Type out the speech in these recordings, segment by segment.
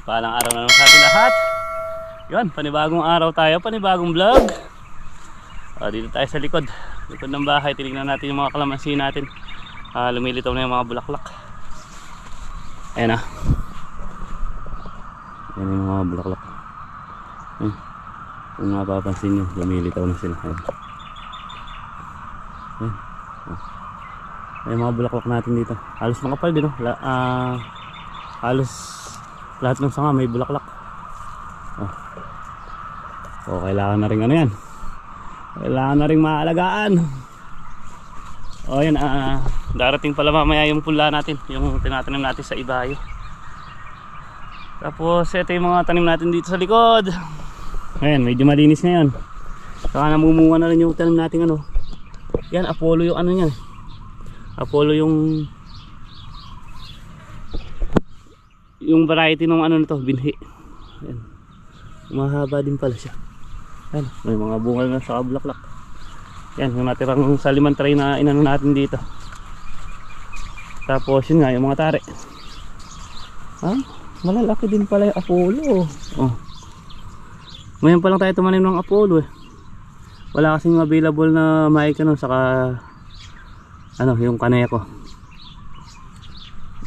mapagpalang araw na naman sa ating lahat. Yun, panibagong araw tayo, panibagong vlog. Ah, dito tayo sa likod. Likod ng bahay, tinignan natin yung mga kalamansi natin. Ah, lumilitaw na yung mga bulaklak. Ayan na. Ayan yung mga bulaklak. Ayan. Kung mapapansin nyo, lumilitaw na sila. Ayan. Ayan. May mga bulaklak natin dito. Halos makapal din, no? La, ah, halos lahat ng sanga may bulaklak. Oh. So, kailangan na rin ano yan. Kailangan na rin maalagaan. O yan, ah, darating pala mamaya yung pula natin. Yung tinatanim natin sa ibayo. Tapos, ito yung mga tanim natin dito sa likod. Ayan, medyo malinis ngayon. Saka namumunga na rin yung tanim natin ano. Yan, Apollo yung ano niya. Apollo yung yung variety ng ano nito, binhi. Ayan. Mahaba din pala siya. Ayan, may mga bunga na sa bulaklak. Yan, yung natirang saliman tray na inano natin dito. Tapos yun nga, yung mga tare. Ha? Malalaki din pala yung Apollo. Oh. Ngayon pa lang tayo tumanim ng Apollo eh. Wala kasing available na mic ano, saka ano, yung kaneko.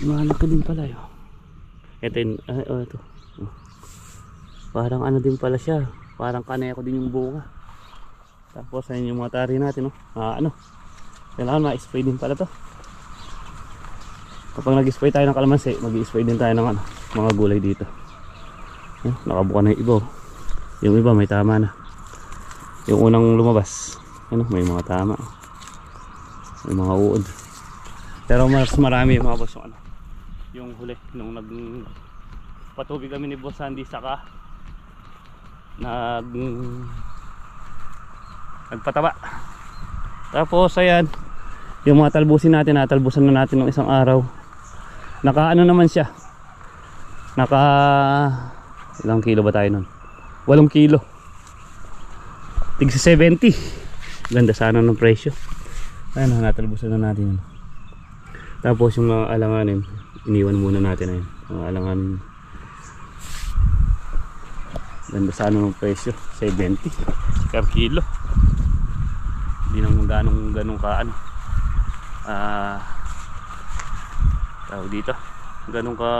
Malaki din pala yun. Ito yun, ay, oh, ito. Oh. Parang ano din pala siya. Parang kaneko din yung bunga. Tapos ayun yung mga tari natin, no? Ah, ano? Kailangan ma-spray din pala to. Kapag nag-spray tayo ng kalamansi, mag-spray din tayo ng ano, mga gulay dito. Ayan, nakabuka na yung iba. oh. Yung iba may tama na. Yung unang lumabas, ano, may mga tama. May mga uod. Pero mas marami yung mga boss yung ano, yung huli nung nag patubig kami ni Boss Sandy saka nag nagpataba. Tapos ayan, yung mga talbusin natin, natalbusan na natin ng isang araw. Naka ano naman siya. Naka ilang kilo ba tayo nun? 8 kilo. Tig sa 70. Ganda sana ng presyo. Ayan, natalbusan na natin. Tapos yung mga alanganin, iniwan muna natin ayun. Mga alanganin. Ganda sana ng presyo. 70 per kilo. Hindi naman ganong ganong ka ano. Ah, tawag dito. Ganong ka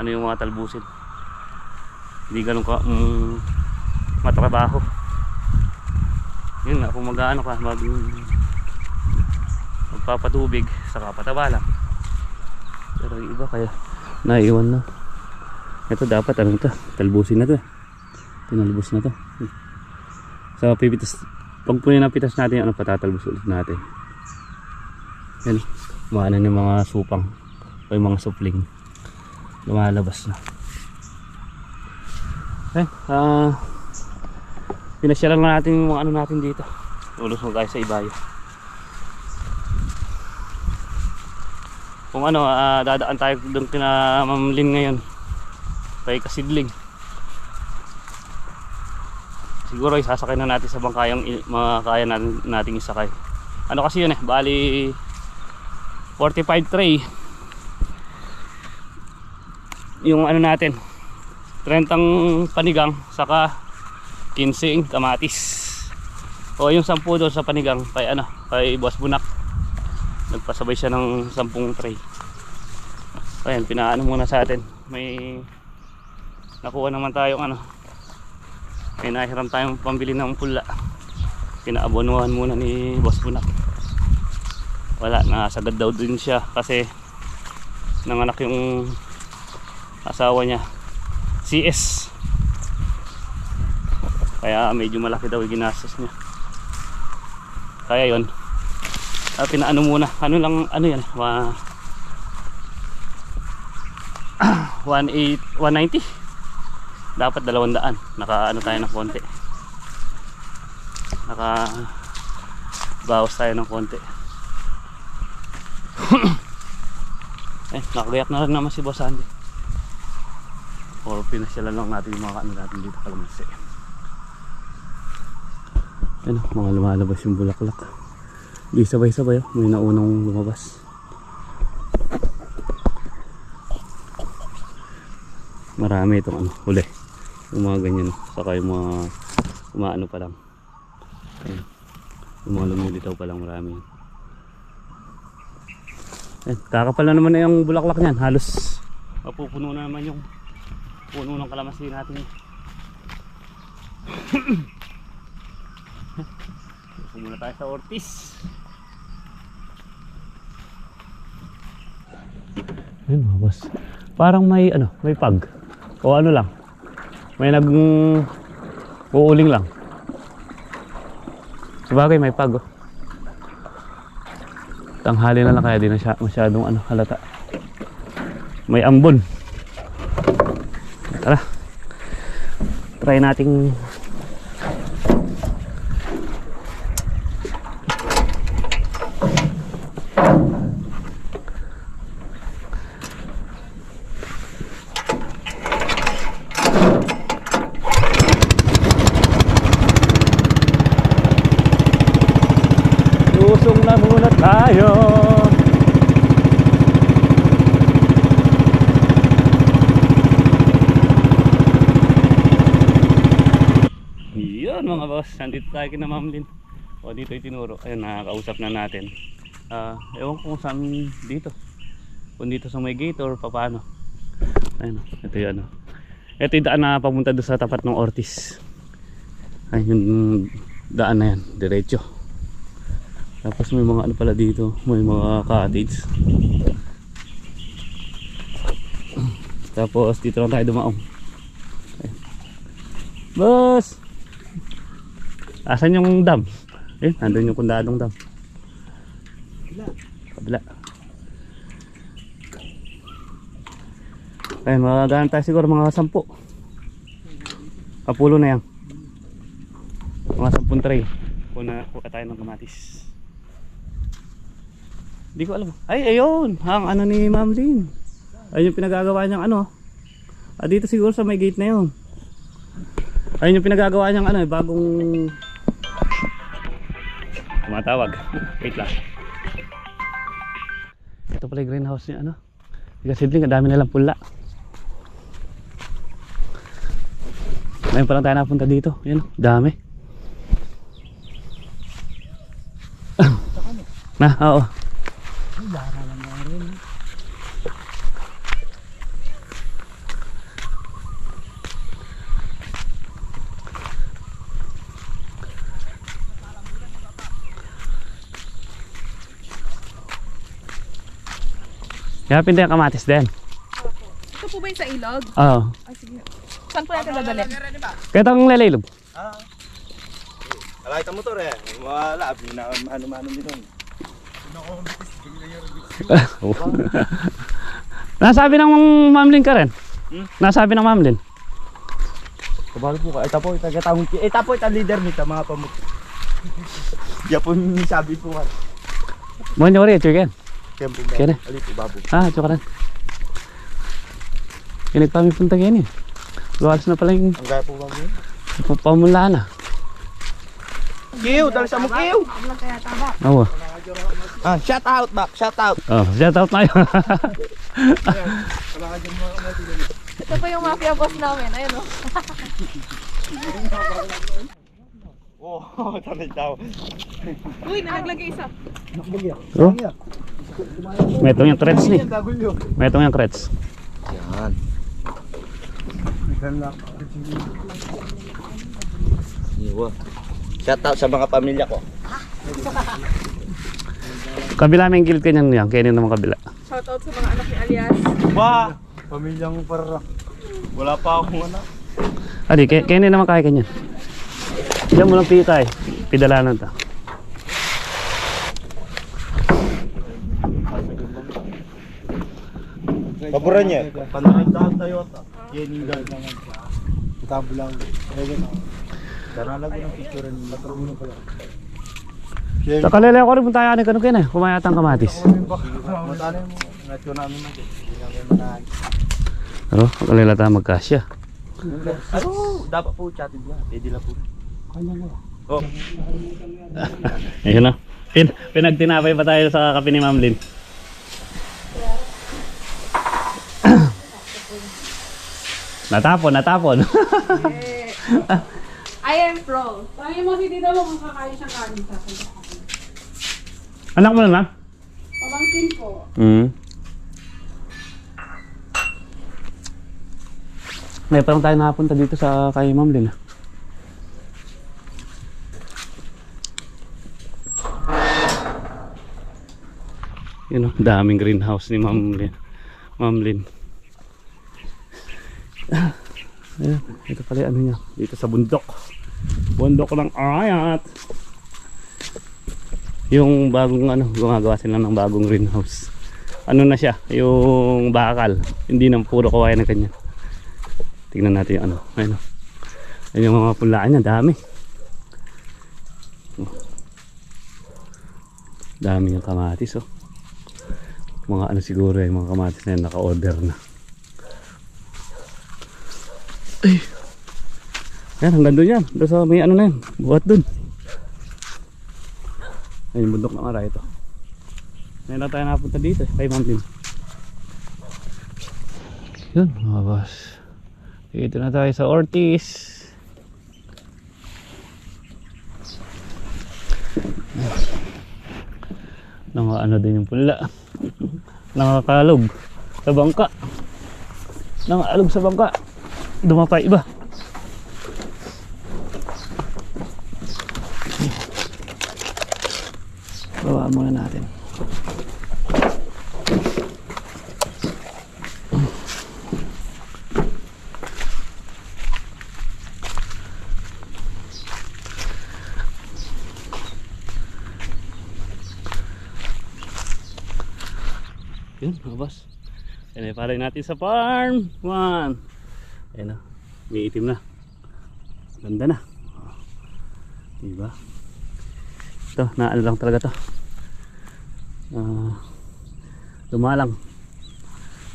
ano yung mga talbusin. Hindi ganong ka mm, matrabaho. Yun nga, kung mag-ano ka, mag magpapatubig, saka pataba lang. Pero yung iba kaya naiwan na. Ito dapat ano to, talbusin na to. eh. Tinalbos na to. So pipitas, pag punin ang natin, ano patatalbos ulit natin. Yan, maanan yung mga supang o yung mga supling. Lumalabas na. Eh, ah, pinasyalan na natin yung mga ano natin dito. Lulusong tayo sa ibayo. Kung ano, ah, dadaan tayo doon kina Mamlin ngayon. Kay Kasidling. Siguro isasakay na natin sa bangkayang makakaya natin, nating isakay. Ano kasi yun eh, bali 45 tray. Yung ano natin, 30 panigang, saka 15 kamatis. O yung 10 doon sa panigang, kay ano, kay Boss Bunak. Nagpasabay siya ng 10 tray. Ayan, pinaano muna sa atin. May nakuha naman tayong ano, may nahiram tayong pambili ng pula. Pinaabonuhan muna ni Boss Bunak. Wala, nasagad daw din siya kasi nanganak yung asawa niya. CS. Kaya medyo malaki daw yung ginastos niya. Kaya yon ah, pinaano muna. Ano lang, ano yan? Wa, 18 190 dapat 200 naka ano tayo ng konti. Naka bawas tayo ng konti. Eh nakagayak na rin naman si Boss Andy. Or pinasyalan lang natin yung mga ano natin dito kalamansi. Ano mga lumalabas yung bulaklak. Di sabay sabay oh. may naunang lumabas marami itong ano, huli. Yung mga ganyan. Saka yung mga umaano pa lang. Ayan. Yung mga lumilitaw pa lang marami. Ayan, kakapal na naman na yung bulaklak niyan. Halos mapupuno na naman yung puno ng kalamansi natin. Muna tayo sa Ortiz. Ayun mga boss. Parang may ano, may pag. O ano lang. May nag uuling lang. Sabagay may pag oh. Tanghali na lang kaya di na siya masyadong ano halata. May ambon. Tara. Try nating Lusong na muna tayo. Yun mga boss, nandito tayo kina Ma'am Lynn. O dito yung tinuro. Ayun, nakakausap na natin. Ah, ewan kung saan dito. Kung dito sa may gate or paano. Ayun, ito yung ano. Ito yung daan na papunta doon sa tapat ng Ortiz. Ayun daan na yan, diretso. Tapos may mga ano pala dito, may mga cottage. Tapos dito lang tayo dumaong. Ayun. Boss! Asan yung dam? Eh, nandun yung kundadong dam. Kabila. Ayun, magagana tayo siguro mga sampu. Kapulo na yan. Mga sampung tray. Kuna, kuha tayo ng kamatis. Hindi ko alam. Ay, ayun. Ang ano ni Ma'am Lynn. Ayun yung pinagagawa niyang ano. Ah, dito siguro sa may gate na yun. Ayun yung pinagagawa niyang ano, eh, bagong tumatawag. Wait lang. Ito pala yung greenhouse niya, ano. Tiga sibling, ang dami nilang pula. Ngayon pa lang tayo napunta dito. Yan, dami. na, oo. Yapin din ang kamatis din. Ito po ba yung sa ilog? Oo. Ay, sige. Saan po natin dadali? Kaya itong lalaylog. Alay ta motor eh. Wala, bina ano-mano din nun. Nasabi ng mamlin ka rin. Nasabi ng mamlin. Kabalo po ka. Ito po, tagatawang ki. Ito po, ito leader nito, mga pamuk. Diyan po sabi po ka. Mo nyo rin, chicken. Kaya na. ba? Ah, tsaka. Kinig pa kami punta ngayon eh. Luwalas na pala yung Ang gaya po babo yun. pamula na. Kiw, dali sa mo kiw. Oo. Ah, shout out back, shout out. Oh, shout out tayo. Ito po yung mafia boss namin. Ayun o. Oh, tanay daw. Uy, nalaglagay isa. oh. Metong yung threads ni. Dagulyo. Metong yung threads. Yan. Iwa. Shout out sa mga pamilya ko. Kabila may guild kanyan yan. Kaya naman kabila. Shoutout sa mga anak ni Alias. Ba, pamilyang para. Wala pa akong anak. Adi, kaya, naman kaya kanyan. Diyan mo lang pita eh. Pidalanan ta. Niya. Panaragdahan tayo ata. Yeningan. Tabo lang. Daralag ko ng picture ni Matrono pala. Sa kalele ko rin punta tayo kanong kaya eh. Kumayatang kamatis. Matano mo. Ngatyo namin mo. Pero, kalele tayo magkasya. Ano? Dapat po chatted lang. Pwede lang po. Oh, Ayun na. Pin, pinagtinapay pa tayo sa kape ni Ma'am Lynn. Natapon, natapon. Eh, I am pro. Tangi mo si tita mo kung kakain siyang kanin sa akin. Anak mo na, Pabangkin ko. Mm. May parang tayo nakapunta dito sa kay Ma'am Lin. ah. Yun o, daming greenhouse ni Ma'am Lin. Ma'am Lin. Ayan, ito pala yung ano niya. Dito sa bundok. Bundok ng Arayat. Yung bagong ano, gumagawa sila ng bagong greenhouse. Ano na siya, yung bakal. Hindi nang puro kawayan na ganyan. Tingnan natin yung ano. Ayun o. Yung mga pulaan niya, dami. Dami yung kamatis oh. Mga ano siguro yung mga kamatis na yan naka-order na. Ay. Yan, hanggang doon yan. Doon sa may ano na yan. Buhat doon. Ayun, bundok ng aray ito. Ngayon lang tayo napunta dito eh, kay Lim. Yun, mga boss. Dito na tayo sa Ortiz. Nang ano din yung pula. Nakakalog sa bangka. Nangalog sa bangka. Dumapay iba. Baba muna natin. Yun, boss. Yan ay palay natin sa farm. One. Ayan na. May itim na. Ganda na. Diba? Ito, naano lang talaga to. Ah, dumalang.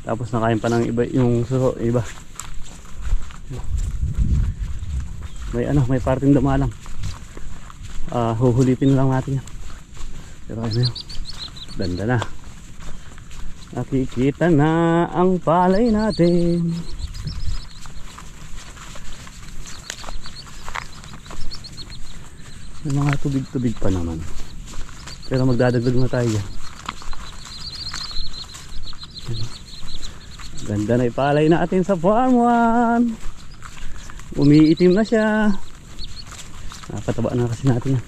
Tapos nakain pa ng iba yung suso, iba. May ano, may parting dumalang. Ah, huhulipin lang natin yan. Pero ano yun? Ganda na. Nakikita na ang palay natin. May mga tubig-tubig pa naman. Pero magdadagdag na tayo. Ganda na ipalay natin sa farm 1. Umiitim na siya. Nakataba na kasi natin yan.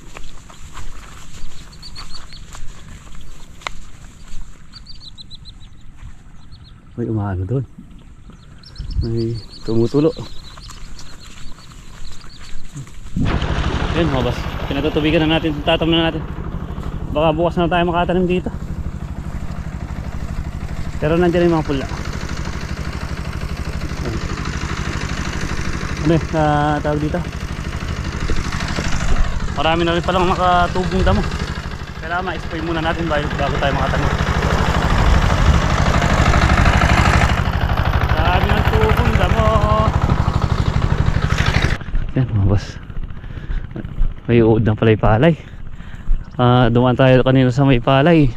May umaano doon. May tumutulo. Yan mga boss. Pinatutubigan na natin. Tatam na natin. Baka bukas na tayo makatanim dito. Pero nandiyan yung mga pula. Ano eh, ah, tawag dito? Marami na rin palang makatubong damo. Kailangan ma-spray muna natin bago, tayo makatanim. Marami ng tubong damo. Yan mga boss may uod ng palay-palay. Ah, dumaan tayo kanina sa may palay.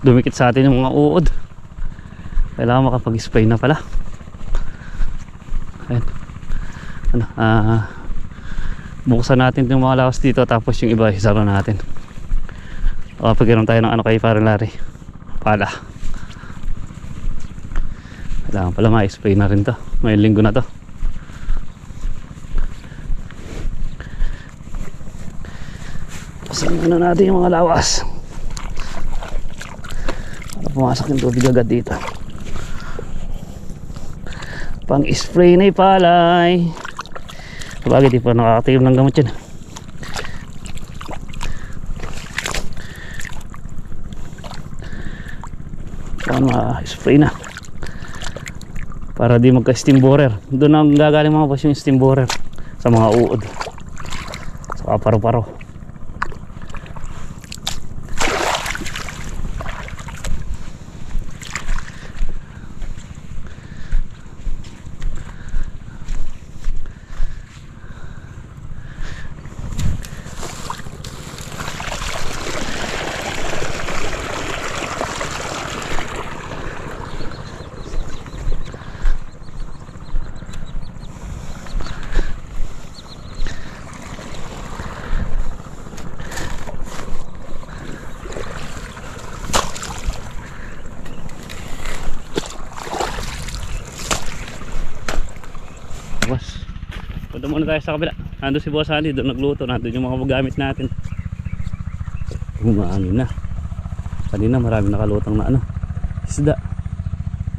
Dumikit sa atin yung mga uod. Kailangan makapag-spray na pala. Ayan. ano, ah buksan natin yung mga lawas dito tapos yung iba isara natin. Makapagkiram tayo ng ano kay parang lari pala. Kailangan pala ma-spray na rin to. May linggo na to Pasanin na natin yung mga lawas. Para pumasok yung tubig agad dito. Pang spray na ipalay. Sabagay di pa nakakatikim ng gamot yan. Pang ma-spray na. Para di magka-steam borer. Doon ang gagaling mga boss yung steam borer. Sa mga uod. Sa paro-paro. Muna tayo sa kabila. Nandun si Boss Andy, doon nagluto. Nandun yung mga gamit natin. Humangin na. Kanina marami nakalutang na ano. Isda.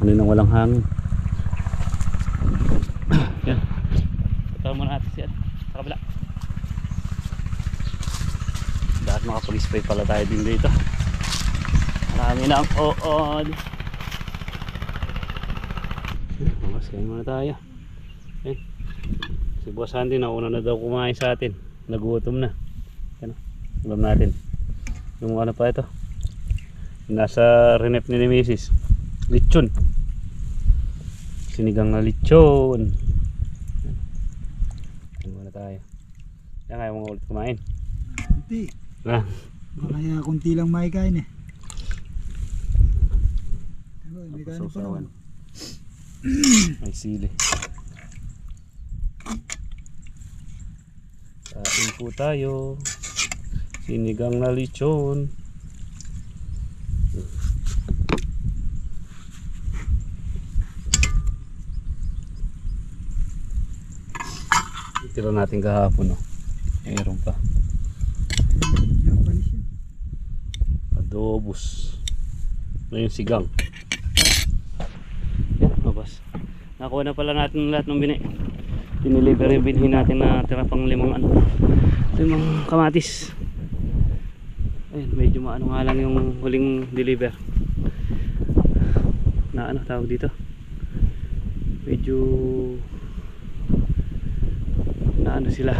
Kanina walang hangin. Yan. Punta muna natin siya sa kabila. Dapat makapag-spray pala tayo din dito. Marami na ang ood. Mas kayo muna tayo. Yan. Si Boss Andy nauna na daw kumain sa atin. Nagutom na. Yan. Ulam natin. Yung ano pa ito. Nasa renep ni Mrs. Lechon. Sinigang na lechon. Yan muna tayo. Yan kaya mo ulit kumain. Kunti. Na. Kaya kunti lang makikain eh. Ano, may kanin pa naman. May sili. Kain po tayo. Sinigang na lechon. Tira natin kahapon no. Mayroon pa. Adobos. Ano yung sigang? Yan, mabas. Nakuha na pala natin lahat ng bini. Diniliver yung binhi natin na tira pang limang ano. Limang kamatis. Ayun, medyo maano nga lang yung huling deliver. Na ano tawag dito? Medyo na ano sila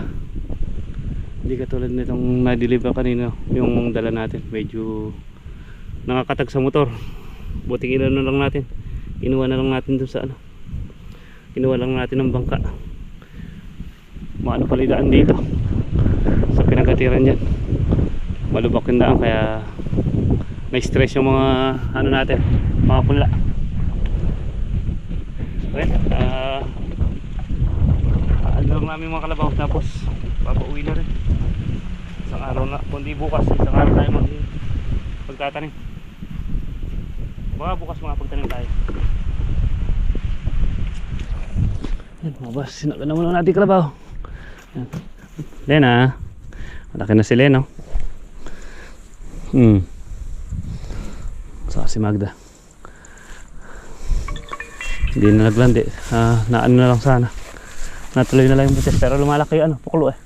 hindi katulad nitong na-deliver kanina yung dala natin medyo nakakatag sa motor buti ilan na lang natin inuwa na lang natin dun sa ano inuwa lang natin ng bangka maano palidaan dito sa pinagatiran dyan. Malubak yung daan kaya na-stress yung mga ano natin mga punla well, ah ano lang namin mga kalabaw tapos papauwi na rin. Isang araw na kundi bukas isang araw tayo mag pagtatanim baka bukas mga pagtanim tayo. Yan mga sinaka na muna natin kalabaw. Lena malaki na si Leno hmm. Saka si Magda. Hindi na naglandi. Ah, na ano na lang sana. Natuloy na lang yung butis pero lumalaki yung ano pukulo eh.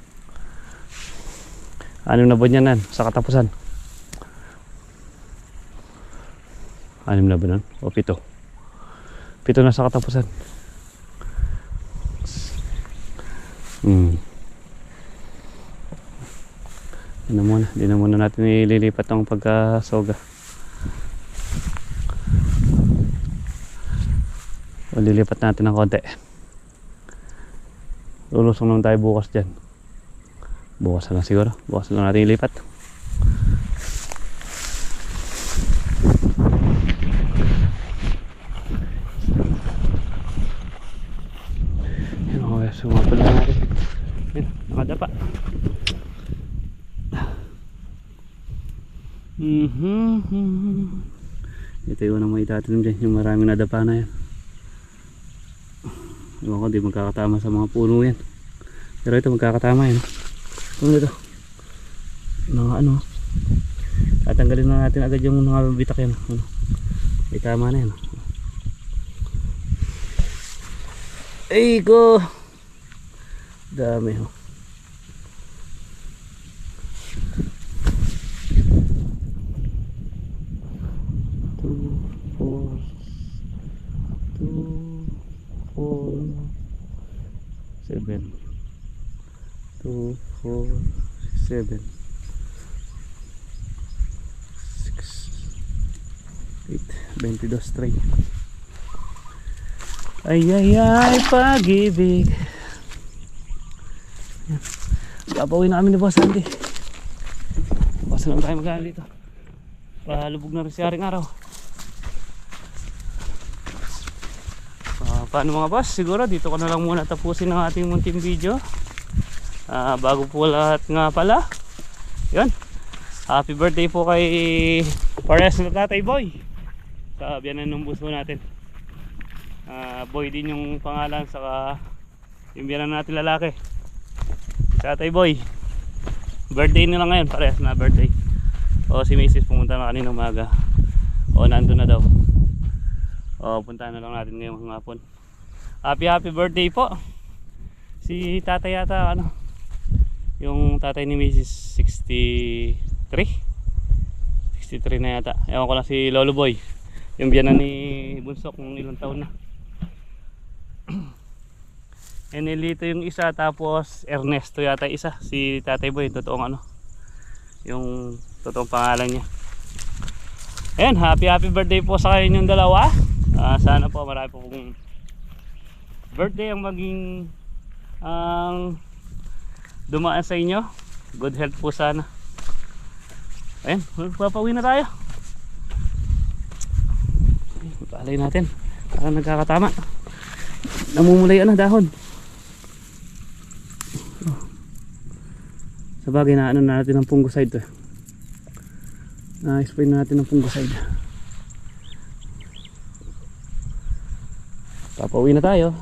Anim na buwan yan nan? Sa katapusan. Anim na ba o pito. Pito na sa katapusan hmm di na muna. Di na muna natin ililipat ang pagkasoga. O lilipat natin ng konti. Lulusong lang tayo bukas dyan. Bukas na lang siguro. Bukas na lang natin ilipat yun okay sumapal na natin yun nakadapa mhm ito yung unang may itatanim dyan yung maraming nadapa na yan Ewan ko, di magkakatama sa mga puno yan. Pero ito magkakatama yan. Ano ito? Mga ano. Tatanggalin na natin agad yung mga bitak yan. Ano. May tama na yan. Ay ko! Dami oh. 8, 22 tray ay ay ay pag-ibig. Kapawin na kami ni Boss Andy. Basta lang tayo magkano dito. Palubog na rin si aring araw. Ah, paano mga boss? Siguro dito ko na lang muna tapusin ang ating munting video. Uh, bago po lahat nga pala. Yun. Happy birthday po kay Pares na tatay boy. Sa biyanan ng buso natin. Ah, boy din yung pangalan saka yung biyanan natin lalaki. Tatay boy. Birthday nila ngayon, parehas na birthday. O si Mrs. pumunta na kanina umaga. O nandun na daw. O punta na lang natin ngayong hapon. Happy happy birthday po. Si tatay yata ano. Yung tatay ni Mrs. 63. 63 na yata. Ewan ko lang si Lolo Boy. Yung biyanan ni Bunso kung ilang taon na. Enelito yung isa tapos Ernesto yata isa. Si Tatay Boy totoong ano yung totoong pangalan niya. Ayan, happy happy birthday po sa kanyang dalawa. Ah, sana po marami po pong birthday ang maging ang dumaan sa inyo. Good health po sana. Ayan, papauwi na tayo Palay natin Parang nagkakatama Namumulay na dahon Sa bagay na ano na natin ng fungicide to. Na-spray na natin ng fungicide. Papauwi na tayo.